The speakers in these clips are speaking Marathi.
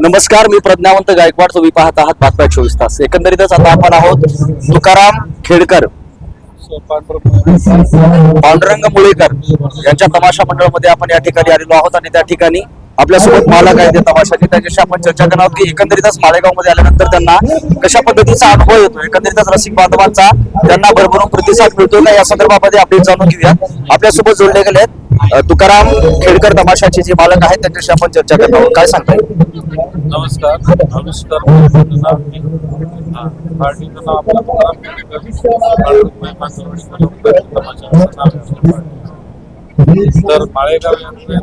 नमस्कार मी प्रज्ञावंत गायकवाड. तुम्ही पाहत आहात बातम्या चोवीस तास. एकंदरीतच आता आपण आहोत तुकाराम खेडकर पांडुरंग मुळेकर यांच्या तमाशा मंडळामध्ये आपण या ठिकाणी आलेलो आहोत आणि त्या ठिकाणी आपल्यासोबत मालक आहे ते तमाशाचे त्याच्याशी आपण चर्चा करणार आहोत की एकंदरीतच माळेगावमध्ये आल्यानंतर त्यांना कशा पद्धतीचा अनुभव येतो एकंदरीतच रसिक बांधवांचा त्यांना भरभरून प्रतिसाद मिळतो का? या संदर्भामध्ये आपण जाणून घेऊया आपल्यासोबत जोडले गेले आहेत तुकाराम खेडकर तमाशाचे जे मालक आहेत त्यांच्याशी आपण चर्चा करणार आहोत. काय सांगताय? नमस्कार. नमस्कार. पार्टीचं नाव आपलं तुकाराम खेडेकर. तमाशा तर माळेगाव यांचे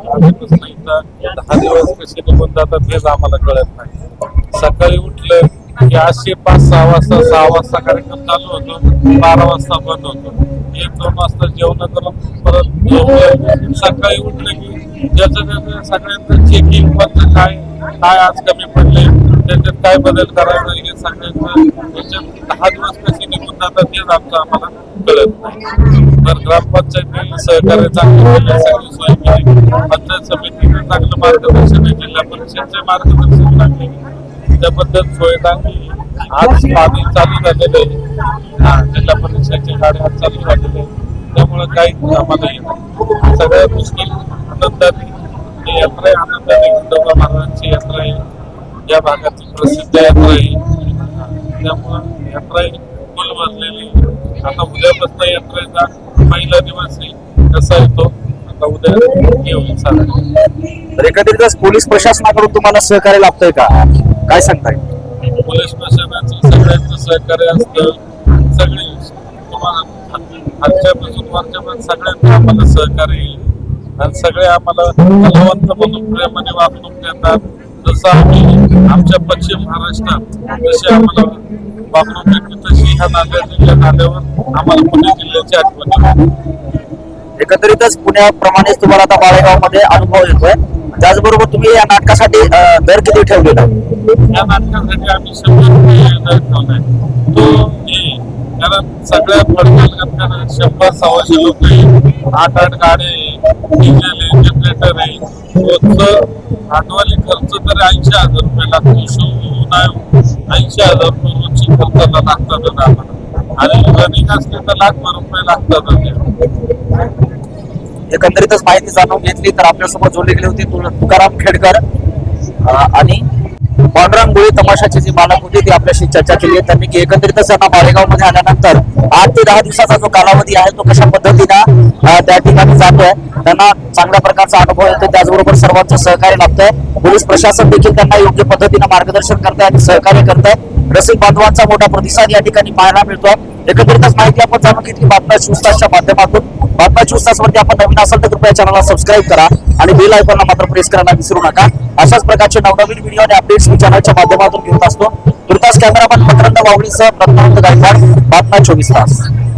दहा दिवस कसे निघून जातात हेच आम्हाला कळत नाही. सकाळी उठलं की आठशे पाच सहा वाजता सहा वाजता कार्यक्रम चालू होतो. बारा वाजता बंद होतो. एक दोन वाजता जेवण करून परत झोपलं. सकाळी उठलं की ज्याचं त्याचं सगळ्यांचं चेकिंग बंद काय काय आज कमी पडले त्याच्यात काय बदल करायचा हे सगळ्यांचं. त्याच्यात दहा दिवस कसे निघून जातात हेच आमचं आम्हाला कळत नाही. तर ग्रामपंचायतीने सहकार्य चांगलं केलं सगळी सोय केली. पंचायत समितीने चांगलं मार्गदर्शन आहे जिल्हा परिषदचे मार्गदर्शन चांगले आहे. त्याबद्दल सोय चांगली आज पाणी चालू झालेलं आहे. जिल्हा परिषदची गाड्या आज चालू झालेले त्यामुळे काही आम्हाला हे नाही. मुश्किल आनंदाने यात्रा आहे. आनंदाने खंडोबा महाराजांची यात्रा आहे. या भागातील प्रसिद्ध यात्रा आहे. त्यामुळे यात्रा फुल भरलेली आता उद्यापासून यात्रेचा पहिला दिवस कसा येतो? आता उद्या येऊन चालेल. तर एकंदरीतच पोलीस प्रशासनाकडून तुम्हाला सहकार्य लाभतंय का? काय सांगताय पोलीस प्रशासनाचं सगळ्यांचं सहकार्य असतं सगळे तुम्हाला खालच्यापासून वरच्यापर्यंत सगळ्यांचं आम्हाला सहकार्य आहे. आणि सगळे आम्हाला कलावंत म्हणून प्रेमाने वागणूक देतात जसं आम्ही आमच्या पश्चिम महाराष्ट्रात जशी आम्हाला वागणूक देते तशी ह्या नांदेड जिल्ह्यात आल्यावर आम्हाला पुणे जिल्ह्याची आठवण येते. एकंदरीतच पुण्याप्रमाणेच तुम्हाला आता माळेगावमध्ये अनुभव येतोय त्याचबरोबर तुम्ही या नाटकासाठी दर किती ठेवलेला? या नाटकासाठी आम्ही शंभर रुपये दर ठेवलाय. तो मी कारण सगळ्या पडताल शंभर सव्वाशे लोक आठ आठ गाडे डिझेल आहे जनरेटर आहे. रोजचं भांडवली खर्च तर ऐंशी हजार रुपये लागतो. शो नाही ऐंशी हजार रुपये रोजची खर्चाला लागतातच आम्हाला आणि रनिंग असले तर लाखभर रुपये लागतातच. एकंदरीतच माहिती जाणून घेतली तर आपल्यासोबत जोडले गेले होते तु- तुकाराम खेडकर. आणि पांडुरंग तमाशाची जी मालक होती ती आपल्याशी चर्चा केली आहे. त्यांनी की एकंदरीतच त्यांना मालेगावमध्ये आल्यानंतर आठ ते दहा दिवसाचा जो कालावधी आहे तो कशा पद्धतीनं त्या ठिकाणी जातोय त्यांना चांगल्या प्रकारचा अनुभव येतो त्याचबरोबर सर्वांचं सहकार्य लागतंय पोलीस प्रशासन देखील त्यांना योग्य पद्धतीनं मार्गदर्शन करत आणि सहकार्य करत रसिक बांधवांचा मोठा प्रतिसाद या ठिकाणी पाहायला मिळतो एकंदरीतच माहिती आपण जाणून घेतली. बातम्या चोवीस तासच्या माध्यमातून. बातम्या चोवीस वरती आपण नवीन असाल तर कृपया चॅनलला सबस्क्राईब करा आणि बेल आयकॉनला मात्र प्रेस करायला विसरू नका. अशाच प्रकारचे नवनवीन व्हिडिओ आणि अपडेट्स मी चॅनलच्या माध्यमातून घेत असतो. तुर्तास कॅमेरामॅन मकरंद वावडीसह प्रज्ञावंत गायकवाड. बातम्या चोवीस तास.